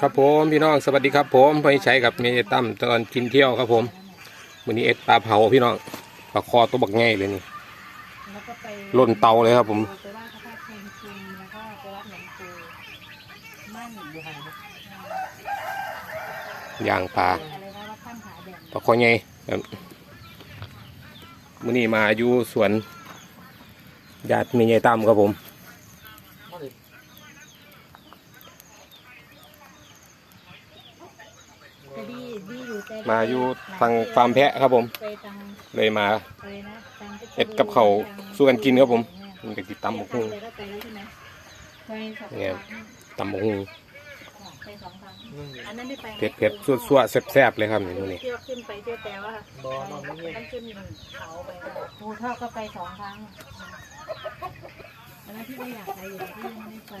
ครับผมพี่น้องสวัสดีครับผมไปใช้กับเมย์ตั้มตอนกินเที่ยวครับผมวันนี้เอ็ดปลาเผาพี่น้องปลาคอตัวบักง่ายเลยนี่ล่นเตาเลยครับผมอย่างปลาปลาคอใหญ่ครับวันนี้มาอยู่สวนญาติเมย์ตั้มครับผม แต่ดีดีอยู่แต่ มาอยู่ทางฟาร์มแพะครับผม ไปทางเลยมาอะไรนะทางพชรเอ็ดกับเขาวสู้กันกินครับผมมันก็ติดตำบักหุ่ง ไปแล้วไปแล้วใช่ไหมไปสองคเนี่ยรั้งตำบักหุ่งไปสองครั้งอันนั้นได้ไปไหมเผ็ดเผ็ดๆสั่วๆแซ่บๆเลยครับนี่มื้อนี้เที่ยวขึ้นไปเที่ยวแต่ว่าต้องขึ้นเขาไปภูทอกก็ไปสองครั้งแล้วที่ไม่อยากไปอยู่ที่ยังไม่ได้ไป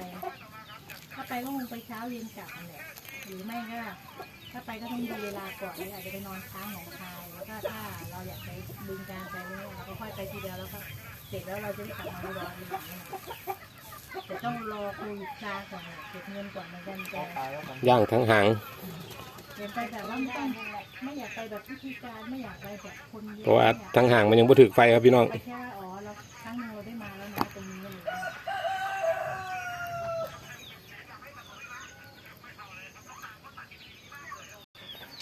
ถ้าไปก็คงไปเช้าเย็นกลับนั่นแหละ หรือไม่ก็ถ้าไปก็ต้องดูเวลาก่อนหรืออาจจะไปนอนค้างของคาย แล้วก็ถ้าเราอยากไปบึงการไปเนี่ยเราก็ค่อยไปทีเดียวแล้วก็เสร็จแล้วเราจะได้กลับมาอุดรอีกอย่างเนี่ยแต่ต้องรอโควิดซาก่อนเนี่ยเก็บเงินก่อนเหมือนกันแต่ย่างทั้งหางเดินไปแบบว่าไม่ต้องไม่อยากไปแบบพิธีการไม่อยากไปแบบคนเยอะเพราะว่าไม่อยากทั้งหางมันยังบ่ถึกไฟครับพี่น้อง ไปแค่อ๋อเราครั้งหนึงเราได้มาแล้วนะตรงนี้อะไรอย่างเงี้ย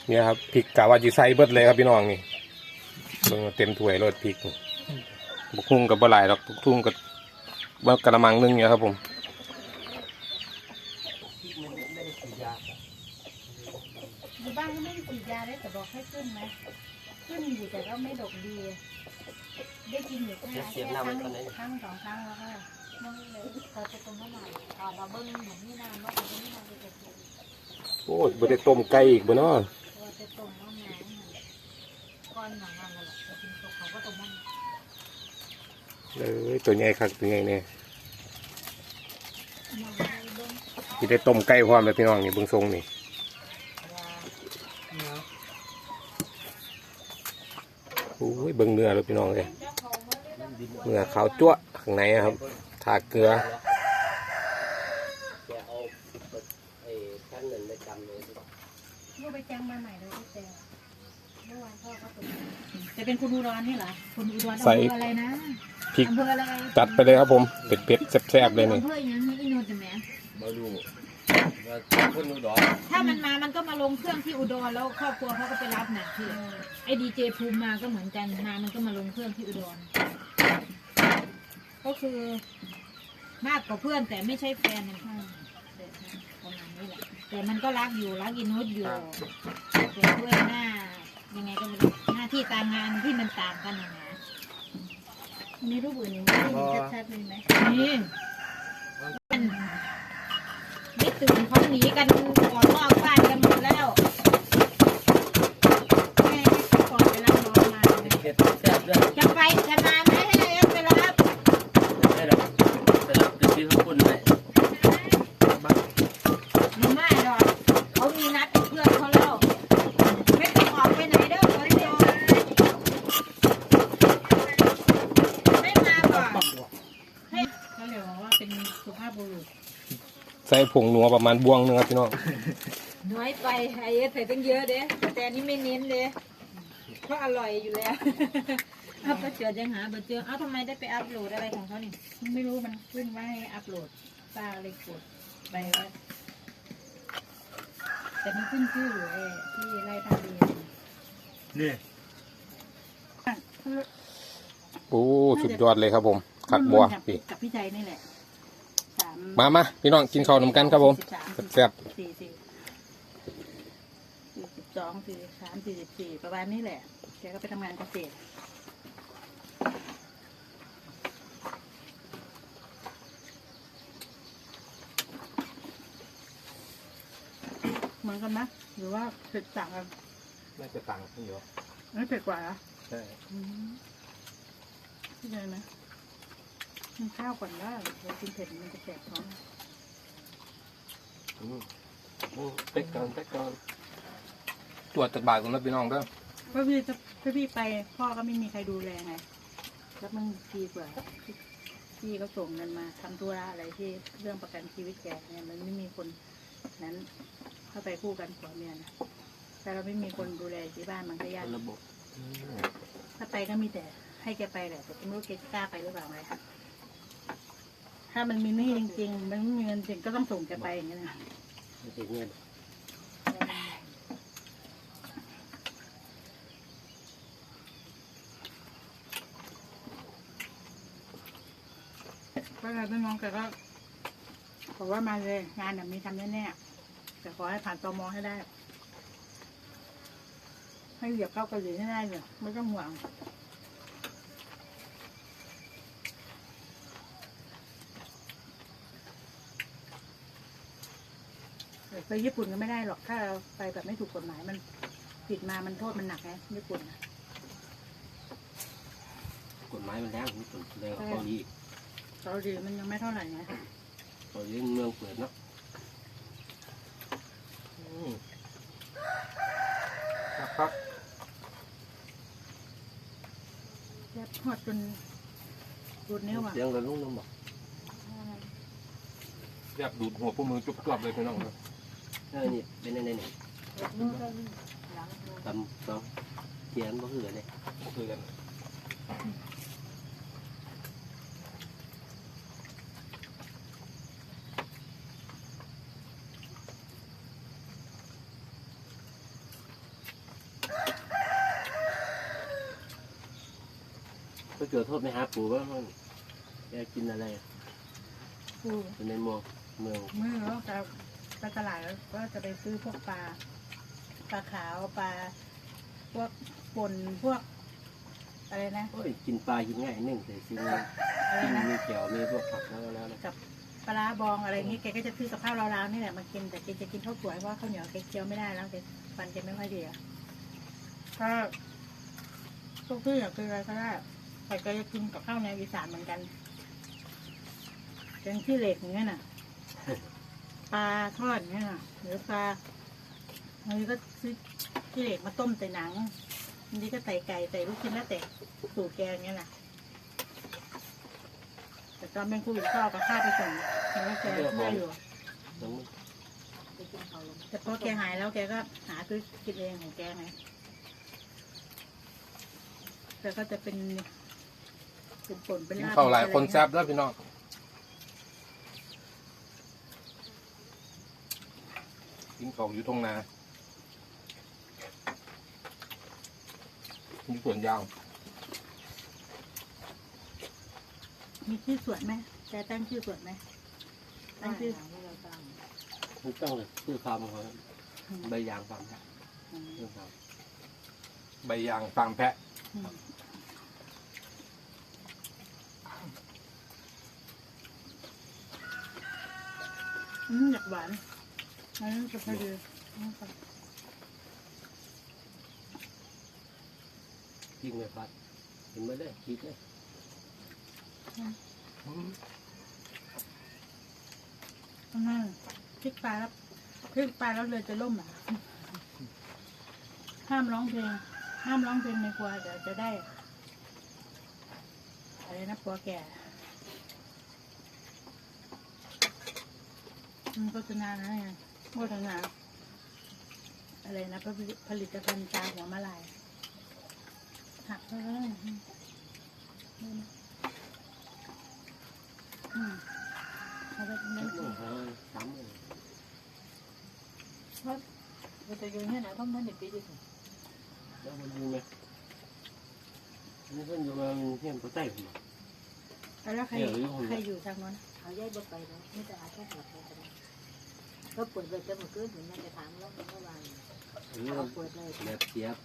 เนี่ยครับพริกกะว่าจีไซเบิดเลยครับพี่น้องนี่เบิ่งว่าเต็มถ้วยรสพริกบุกหุ้งกับบะหลายดอกบุกทุ่งกับเบิกกระมังหนึงเนี่ยครับผมอยู่บ้านก็ไม่ได้ฉีดยาได้แต่บอกให้ขึ้นไหมขึ้นอยู่แต่ก็ไม่ดกดีได้กินอยู่แค่แค่ครั้งครั้งสองครั้งแล้วก็นั่นเลยพอจะตรงเท่าไหร่ตอนเราเบิ้งเหมือนนี่นานว่าเป็นนี่นานไปเก็บตัวโอ้ยบ่ได้ต้มไก่อีกบ่เนาะ ว่าจะต้มน้ำหนังก้ อนหนังนั่นแหละจะกินตัวเขาก็ต้มมันเอ้ยตัวใหญ่คักตัวใหญ่เนี่ยมองไปเบิ้งสิได้ต้มไก่พร้อมแล้วพี่น้องนี่เบิ่งทรงนี่โอ้ยเบิ่งเนื้อแล้วพี่น้องเลยเนื้อขาวจั๊วะข้างในอะครับทาเกลือลูกไปแจ้งมาใหม่เลยที่แต่เมื่อวานพ่อก็ตก จะเป็นคุณอุดรนี่เหรอคุณอุดรอำเภออะไรนะพริก อำเภออะไรจัดไปเลยครับผมเผ็ดๆแซ่บๆเลยนี่อำเภออย่างนี้อีโนนจะแหมมาดูว่าคนอุดรถ้ามันมามันก็มาลงเครื่องที่อุดรแล้วครอบครัวเขาก็ไปรับน่ะพี่ไอ้ดีเจภูมิมาก็เหมือนกันมามันก็มาลงเครื่องที่อุดร ก็คือมากกว่าเพื่อนแต่ไม่ใช่แฟนนะประมาณนี้แหละแต่มันก็รักอยู่รักอินุสอยู่แต่ด้วยหน้า ยังไงก็ไม่รู้หน้าที่การงานที่มันต่างกันนะนะมีรูปอื่นอีกไหมชัดๆเลยไหมนี่มันไม่ตื่นเขาหนีกันออกนอก สุภาพบุรุษใส่ผงนัวประมาณบวงหนึงครับพี่น้องน้อยไปไอ้เอ็ดใส่ตั้งเยอะเด้แต่อันนี้ไม่เน้นเด้เพราะอร่อยอยู่แล้วเอาไปเจอยังหาไปเจอเอ้าทำไมได้ไปอัพโหลดอะไรของเขานี่ไม่รู้มันขึ้นว่าให้อัพโหลดป้าเลยกดไปว่าแต่มันขึ้นชื่ออยู่ไอ้ที่ไล่ทะเบียนนี่โอ้สุดยอดเลยครับผมขักบัวกับพี่กับพี่ใจนี่แหละสามมามาพี่น้องกินข้าวนำกันครับผมสิสามแซ่บสี่สี่สี่สิบสองสี่สิบสามสี่สิบสี่ประมาณนี้แหละแกก็ไปทำงานเกษตรเหมือนกันไหมหรือว่าเผ็ดต่างกันๆน่าจะต่างกันอยู่ไม่เผ็ดกว่าเหรอใช่อืมพี่ใจไหม กินข้าวก่อนได้เรากินเผ็ดมันจะแสบท้องเต็กก่อนเต็กก่อนตรวจจากบาทก่อนนะพี่น้องเด้อเพราะพี่จะถ้าพี่ไปพ่อก็ไม่มีใครดูแลไงแล้วมันดีกว่าพี่พี่ก็ส่งเงินมาทำธุระอะไรที่เรื่องประกันชีวิตแกเนี่ยมันไม่มีคนไหนนั้นเข้าไปคู่กันผัวเมียนะแต่เราไม่มีคนดูแลที่บ้านมันก็ยาก ระบบ ถ้าไปก็มีแต่ให้แกไปแหละแต่ไม่รู้แกจะกล้าไปหรือเปล่าไง ถ้ามันมีหนี้จริง ๆ มันไม่มีเงินจริงก็ต้องส่งแกไปอย่างนี้ยนะไม่ใช่เงินก็เลยพี่น้องแกก็บอกว่ามาเลยงานแบบนี้ทำแน่ๆแต่ขอให้ผ่านตมให้ได้ ให้เหยียบเข้าเกาหลีให้ได้เลยไม่ต้องห่วง ไปญี่ปุ่นก็ไม่ได้หรอก ถ้าเราไปแบบไม่ถูกกฎหมายมันผิดมามันโทษมันหนักไงญี่ปุ่นนะกฎหมายมันแรงญี่ปุ่นแรงกว่าเกาหลีเกาหลีมันยังไม่เท่าไหร่ไงเกาหลีเมืองเปิดเนาะอืมครับแยบทอดจนรุดนิ้วอะเสียงเราลุ่งลงบอกอยากดูดหัวพวกมือจุบๆเลยพี่น้องเลย เออนี่เป็นยังไงนี่นู่นก็หลังตำตำเขียนก็คืออะไรคือกันก็เกิดโทษไม่หาปู่ว่ามันแกกินอะไรกูอยู่ในเมืองเมืองเมื่อเราจะ ไปตลาดแล้วก็จะไปซื้อพวกปลาปลาขาวปลาพวกป่นพวก อะไรนะโอ้ยกินปลากินง่ายนึ่งแต่สิ่งอะไรกินนะ มีเกี่ยวมีพวกผักแล้วแล้วนะกับปลาร้าบองอะไรอย่างงี้แกก็จะซื้อกับข้าวเราๆนี่แหละมากินแต่แกจะกินข้าวสวยเพราะว่าข้าวเหนียวแกเคี้ยวไม่ได้แล้วแกฟันแกไม่ค่อยดีอะก็พวกที่อยากกินอะไรก็ได้แต่แกจะกินกับข้าวแนวอีสานเหมือนกันอย่างที่เหล็กอย่างเงี้ยน่ะ ปลาทอดเงี้ยน่ะหรือปลาบางทีก็ซื้อที่เหล็กมาต้มใส่หนังบางทีก็ใส่ไก่ใส่ลูกชิ้นแล้วแต่สูตรแกงเงี้ยน่ะแต่ตอนเป็นโควิดก็เอากับข้าวไปส่งแล้วแกช่วยอยู่ แต่พอแกหายแล้วแกก็หาซื้อกินเองของแกไงแต่ก็จะเป็นเป็นผลเป็นกินลาบข้าวหลายคนแซ่บแล้วพี่น้อง กินข้าวอยู่ตรงนามีส่วนยาวมีชื่อสวนไหมแกตั้งชื่อสวนไหมตั้งชื่อที่เราตั้งมันต้องเลยชื่อคำเขาใบยางฟังครับอืมชื่อคใบยางฟาร์มแพะอืมอืมอยากหวาน อันนั้นจะพอดีอืมค่ะำยิ่งไม่พัดเห็นไหมได้คิดเลยอืมพริกปลาแล้วพริกปลาแล้วเลยจะล่มอะห้ามร้องเพลงห้ามร้องเพลงในครัวเดี๋ยวจะได้อะไรนะปัวแก่มันโฆษณานะไง โฆษณาอะไรนะผลิตผลิตภัณฑ์ตาหัวมะลาย หักไปเลยอืมอืมเอาไปตรงสานั้นมหมื่นห้าสามหมื่นเราจะอยู่เนี่ยนะเพราะมันเด็กปีดีสุดแล้วมันอยู่ไหมนี่เพิ่นอยู่มาเที่ยงก็ใต้ผม แล้วใครเดี๋ยวอยู่ข้างบนใครอยู่ทางโน้นเอาย้ายบ่ไปแล้วไม่จะอาแค่ปวดไป ก็ได้ก็ปวดเลยจะมาเกิดเหมือนแม่จะถามแล้วเมื่อวานอันนี้เอาปวดเลยแบบเสียบ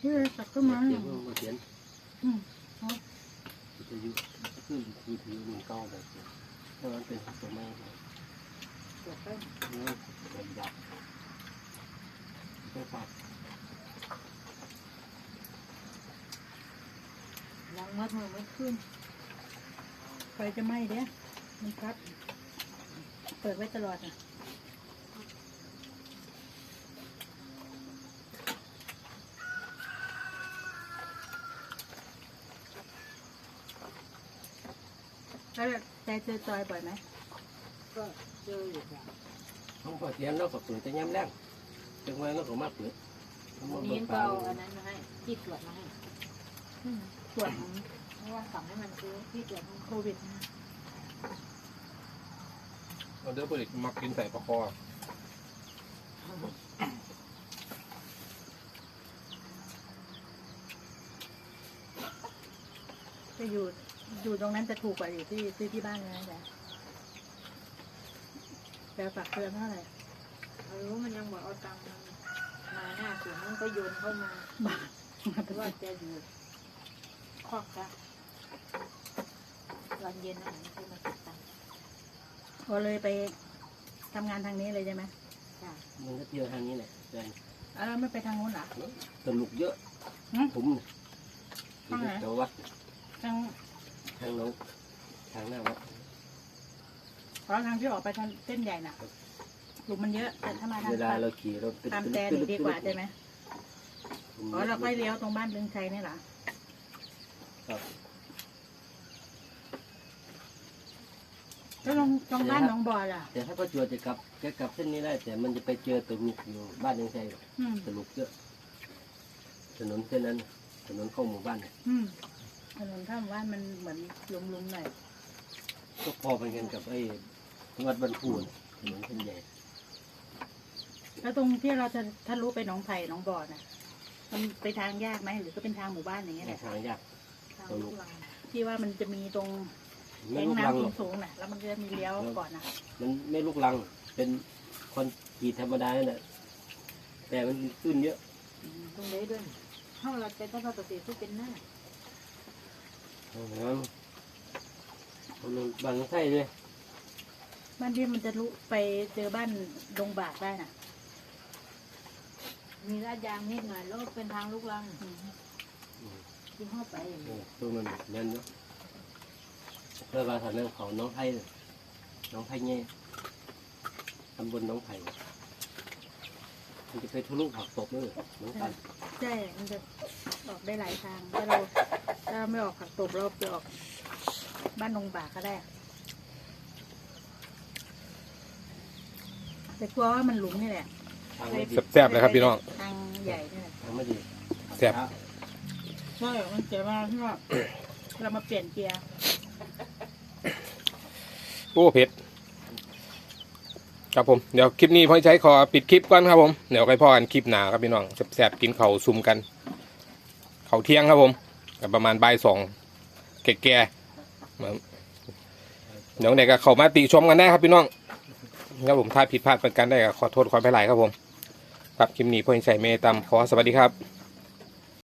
ที่ตักขึ้นมาบเสียบเพิ่งมาเขียนอืมจะอยู่ขึ้นคือถือหนึ่งเก้าแบบนี้ถ้ามันเป็นตัวแม่ปวดไปนี่เป็นดับไม่ปัดล้างมัดมือไม่ขึ้นไฟจะไหม้เด้มันครับ ปิดไว้ตลอดอะแล้วแต่เจอจอยบ่อยไหมก็เจออยู่ค่ะเพอเทียนเราก็เปิดแต่ย้ำแรงจังไว้เราก็มาเปิดวันนี้ก็เอาอันนั้นมาให้ที่ตรวจมาให้อืมตรวจเพราะว่าสั่งให้มันซื้อที่ตรวจของโควิดนะ เอาเด้อผลิตมักกินใส่ปลาคอจะอยู่อยู่ตรงนั้นจะถูกกว่าอยู่ที่ซื้อที่บ้านเลยนะจ๊ะแต่ฝากเตือนเท่าไหร่ไม่รู้มันยังบอกเอาตังค์มามาหน้าสวนมันก็โยนเข้ามาบาทมาเพเป็นราะว่าว่าจะอยู่คอกละตอนเย็นนะมันจะมาเก็บตังค์ พอเลยไปทำงานทางนี้เลยใช่ไหมจ้ะมันก็เที่ยวทางนี้แหละใช่อ่าแล้วไม่ไปทางนู้นเหรอสนุกเยอะหืมผมน่ะทางไหนแถววัดทางทางน้องทางหน้าวัดเพราะทางที่ออกไปทางเส้นใหญ่น่ะหลุมมันเยอะแต่ถ้ามาทางเวลาเราขี่เราตึ๊ดตามตึ๊ดแต่ตึ๊นี่ดีกว่าใช่ไหมผมอ๋อเราค่อยเลี้ยวตรงบ้านเรืองชัยนี่เหรอครับ แล้วตรงตรงบ้านหนองบัวล่ะ แต่ถ้าประจวบจะกลับแกกลับเส้นนี้ได้ แต่มันจะไปเจอตะลุกอยู่บ้านยังไงอืมตะลุกเยอะถนนเส้นนั้นน่ะถนนเข้าหมู่บ้านน่ะอืมถนนข้ามบ้านมันเหมือนหลุมๆหน่อยก็พอเป็นกันกับไอ้วัดบรรพูนถนนเส้นใหญ่แล้วตรงที่เราจะทะลุไปหนองไผ่หนองบ่อน่ะ มันไปทางยากไหมหรือก็เป็นทางหมู่บ้านอย่างเงี้ยแหละทางยาก ทางลูกหลังที่ว่ามันจะมีตรง ไม่แอ่งลูกลังหรอกน้ำสูงๆน่ะแล้วมันจะมีเลี้ยวก่อนน่ะมันไม่ลูกลัง เป็นคอนกรีตธรรมดาเนี่ยแหละแต่มันตื้นเยอะ ตรงนี้ด้วยห้องเราจะต้องปกติที่เป็นหน้าเอาอย่างนั้นเอาลงบางไส้ด้วยบ้านที่มันจะลุไปเจอบ้านดงบากได้น่ะมีลาดยางนิดหน่อยแล้วก็เป็นทางลูกลังอืมที่ห้อไปอย่างเอนี้อตัวมันเน้นเนาะเพื่อมาทำเรื่องเขาน้องไผ่น่ะน้องไผ่เงี้ยตำบลน้องไผ่มันจะไปทะลุผักตบเลยน้องกันใช่มันจะออกได้หลายทางถ้าเราถ้าไม่ออกผักตบเราไปออก บ้านดงบากก็ได้ แต่กลัวว่ามันหลุมนี่แหละทางไม่ดีแซ่บๆเลยครับพี่น้อง ทางใหญ่นี่แหละทางไม่ดีแซ่บ ใช่มันเสียมาที่ว่าเรามาเปลี่ยนเกียร์ โอ้เผ็ด ครับผม เดี๋ยวคลิปนี้พ่อใช้ขอปิดคลิปก่อนครับผม เดี๋ยวไปพ่อกันคลิปหนาครับพี่น้องแซ่บๆกินเขาซุ่มกัน เขาเที่ยงครับผมประมาณบ่ายสองแก่ๆเดี๋ยวไหนก็เข้ามาติชมกันได้ครับพี่น้องครับผมถ้าผิดพลาดประการได้ก็ขอโทษขอไปหลายครับผม ครับคลิปนี้พ่อใช้เมตามขอสวัสดีครับ